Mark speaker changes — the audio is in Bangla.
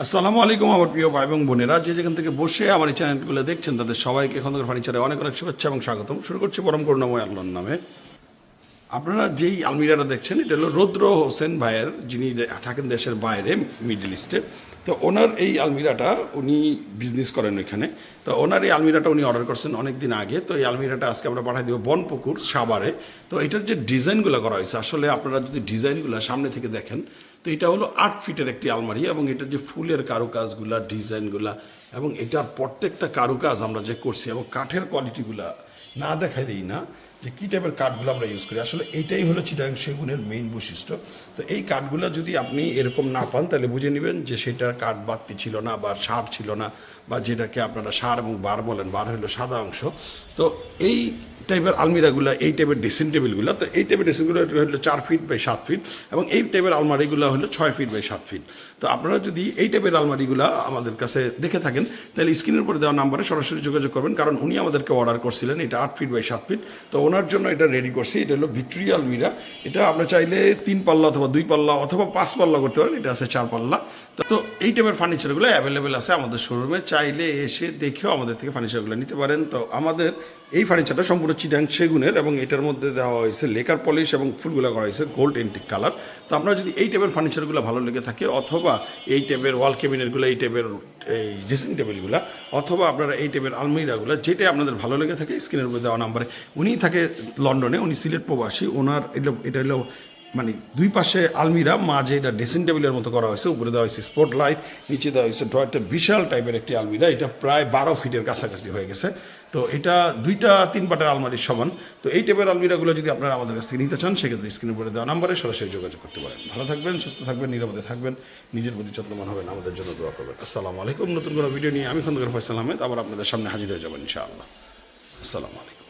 Speaker 1: আসসালামু আলাইকুম, আমার প্রিয় ভাই এবং বোনেরা। যে যেখান থেকে বসে আমার এই চ্যানেলগুলো দেখছেন, তাদের সবাইকে খন্দকার ফার্নিচারে অনেক অনেক শুভেচ্ছা এবং স্বাগতম। শুরু করছি পরম করুণাময় আল্লাহর নামে। আপনারা যেই আলমিরাটা দেখছেন, এটা হলো রৌদ্র হোসেন ভাইয়ের, যিনি থাকেন দেশের বাইরে, মিডল ইস্টে। তো ওনার এই আলমিরাটা উনি বিজনেস করেন ওইখানে। তো ওনার এই আলমিরাটা উনি অর্ডার করছেন অনেক দিন আগে। তো এই আলমিরাটা আজকে আমরা পাঠিয়ে দেবো বনপুকুর সাবারে তো এটার যে ডিজাইনগুলো করা হয়েছে, আসলে আপনারা যদি ডিজাইনগুলো সামনে থেকে দেখেন, তো এটা হলো আট ফিটের একটি আলমারি এবং এটার যে ফুলের কারুকাজগুলা, ডিজাইনগুলা এবং এটার প্রত্যেকটা কারুকাজ আমরা যে করছি এবং কাঠের কোয়ালিটিগুলা না দেখাইলেই না যে কী টাইপের কাঠগুলো আমরা ইউজ করি? আসলে এইটাই হলো চিটাং সেগুনের মেইন বৈশিষ্ট্য। তো এই কাঠগুলো যদি আপনি এরকম না পান, তাহলে বুঝে নেবেন যে সেটা কাঠ বাড়তি ছিল না বা সার ছিল না বা যেটাকে আপনারা সার এবং বার বলেন, বার হলো সাদা অংশ। তো এই টাইপের আলমিরাগুলো এই টাইপের ড্রেসিং টেবিলগুলো তো এই টাইপের ড্রেসিংগুলো হলো চার ফিট বাই সাত ফিট এবং এই টাইপের আলমারিগুলো হলো ছয় ফিট বাই সাত ফিট তো আপনারা যদি এই টাইপের আলমারিগুলো আমাদের কাছে দেখে থাকেন, তাহলে স্ক্রিনের উপরে দেওয়া নাম্বারে সরাসরি যোগাযোগ করবেন, কারণ উনি আমাদেরকে অর্ডার করছিলেন, এটা আট ফিট বাই সাত ফিট তো ওনার জন্য এটা রেডি করছি, এটা হলো ভিক্টোরিয়া আলমিরা। এটা আমরা চাইলে তিন পাল্লা অথবা দুই পাল্লা অথবা পাঁচ পাল্লা করতে পারেন, এটা আছে চার পাল্লা। তো- তো এই টাইপের ফার্নিচারগুলো অ্যাভেলেবেল আছে আমাদের শোরুমে চাইলে এসে দেখেও আমাদের থেকে ফার্নিচারগুলো নিতে পারেন। তো আমাদের এই ফার্নিচারটা সম্পূর্ণ চিটাং সেগুনের এবং এটার মধ্যে দেওয়া হয়েছে লেকার পলিশ এবং ফুলগুলো করা হয়েছে গোল্ড এন্টিক কালার। তো আপনার যদি এই টাইপের ফার্নিচারগুলো ভালো লেগে থাকে অথবা এই টাইপের ওয়াল কেবিনেটগুলো এই টাইপের এই ড্রেসিং টেবিলগুলো অথবা আপনারা এই টাইপের আলমিরাগুলো, যেটাই আপনাদের ভালো লেগে থাকে, স্ক্রিনের উপর দেওয়া নাম্বারে উনি থাকে লন্ডনে, উনি সিলেট প্রবাসী, ওনার এটা এটা হলো মানে দুই পাশে আলমিরা, মাঝে এটা ড্রেসিং টেবিলের মতো করা হয়েছে, উপরে দেওয়া হয়েছে স্পট লাইট নিচে দেওয়া হয়েছে ড্রয়ারটা বিশাল টাইপের একটি আলমিরা, এটা প্রায় বারো ফিটের কাছাকাছি হয়ে গেছে। তো এটা দুইটা তিন পাটের আলমারির সমান। তো এই টাইপের আলমিরাগুলো যদি আপনারা আমাদের কাছ থেকে নিতে চান, সেক্ষেত্রে স্ক্রিনের উপরে দেওয়া নাম্বারে সরাসরি যোগাযোগ করতে পারেন। ভালো থাকবেন, সুস্থ থাকবেন, নিরাপদে থাকবেন, নিজের প্রতি যত্নবান হবেন, আমাদের জন্য দোয়া করবেন। আসসালামু আলাইকুম, নতুন কোনো ভিডিও নিয়ে আমি খন্দকার ফয়সাল আহমেদ, আবার আপনাদের সামনে হাজির হয়ে যাবেন ইনশাআল্লাহ। আসসালামু আলাইকুম।